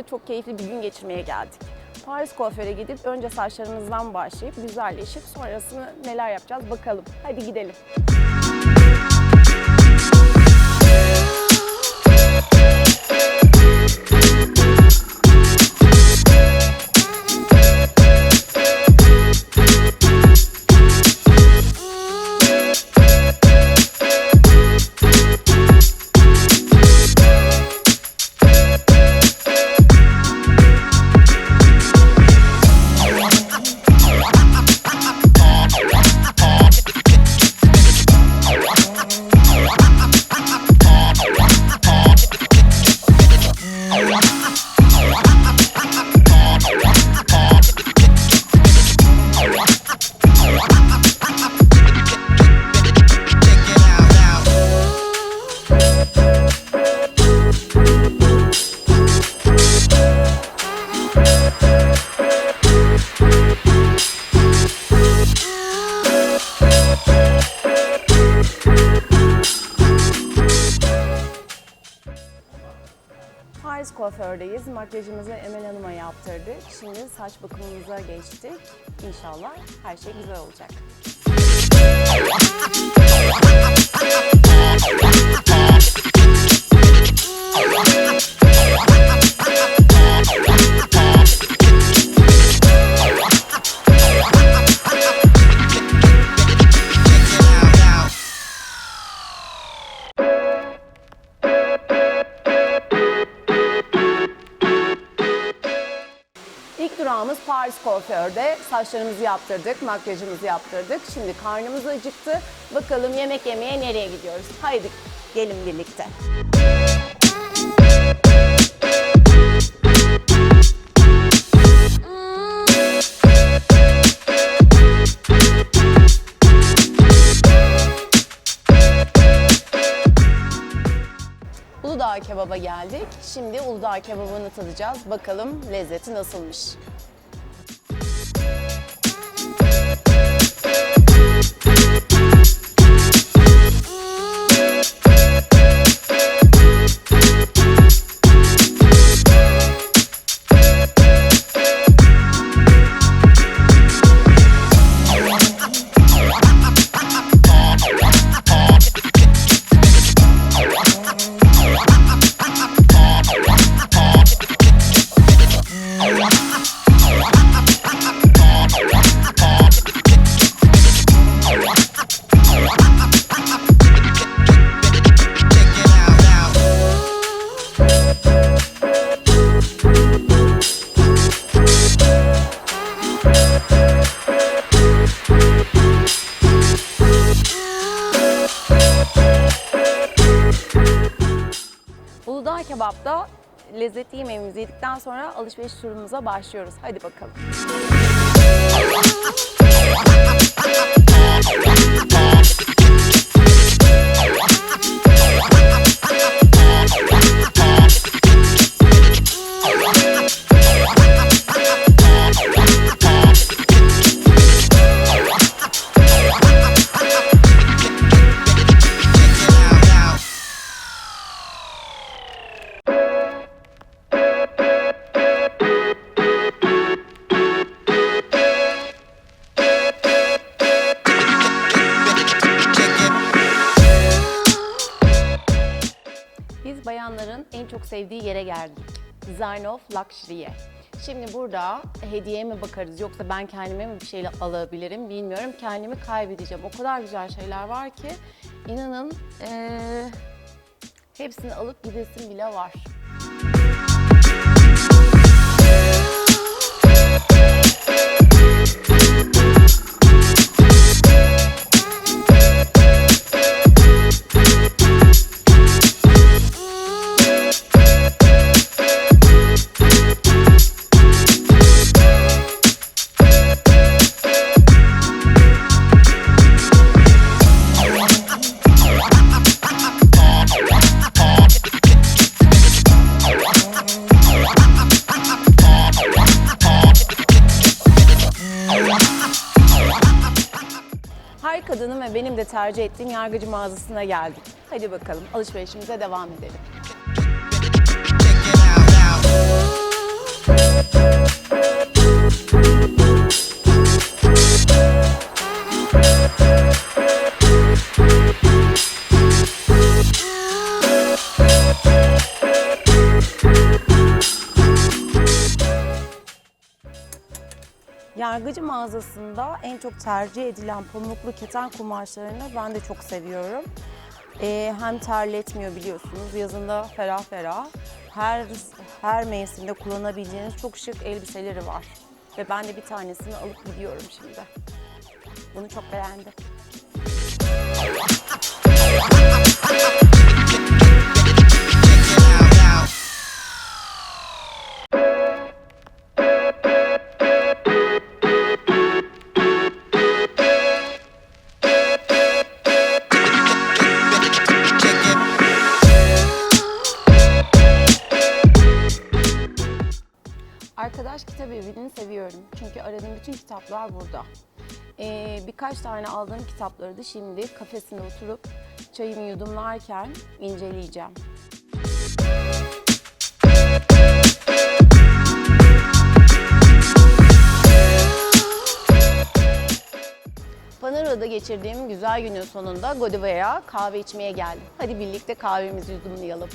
Burada çok keyifli bir gün geçirmeye geldik. Paris kuaföre gidip önce saçlarımızdan başlayıp güzelleşip sonrasını neler yapacağız bakalım. Hadi gidelim. Paris kuafördeyiz. Makyajımızı Emel Hanım'a yaptırdık. Şimdi saç bakımımıza geçtik. İnşallah her şey güzel olacak. İlk durağımız Paris kuaförde. Saçlarımızı yaptırdık, makyajımızı yaptırdık. Şimdi karnımız acıktı. Bakalım yemek yemeye nereye gidiyoruz? Haydi gelin birlikte. Uludağ kebaba geldik. Şimdi Uludağ kebabını tadacağız. Bakalım lezzeti nasılmış. Kebapta lezzetli yemeğimizi yedikten sonra alışveriş turumuza başlıyoruz. Hadi bakalım. Çok sevdiği yere geldik. Design of Luxury'ye. Şimdi burada hediye mi bakarız yoksa ben kendime mi bir şey alabilirim bilmiyorum. Kendimi kaybedeceğim. O kadar güzel şeyler var ki inanın eee, hepsini alıp gidesim bile var. Ve benim de tercih ettiğim yargıcı mağazasına geldik. Hadi bakalım alışverişimize devam edelim. Yargıcı mağazasında en çok tercih edilen pamuklu keten kumaşlarını ben de çok seviyorum. Ee, hem terletmiyor biliyorsunuz. Yazında ferah ferah. Her her mevsimde kullanabileceğiniz çok şık elbiseleri var. Ve ben de bir tanesini alıp gidiyorum şimdi. Bunu çok beğendim. Kitap evini seviyorum. Çünkü aradığım bütün kitaplar burada. Ee, birkaç tane aldığım kitapları da şimdi kafesinde oturup çayımı yudumlarken inceleyeceğim. Panera'da geçirdiğim güzel günün sonunda Godiva'ya kahve içmeye geldim. Hadi birlikte kahvemizi yudumlayalım.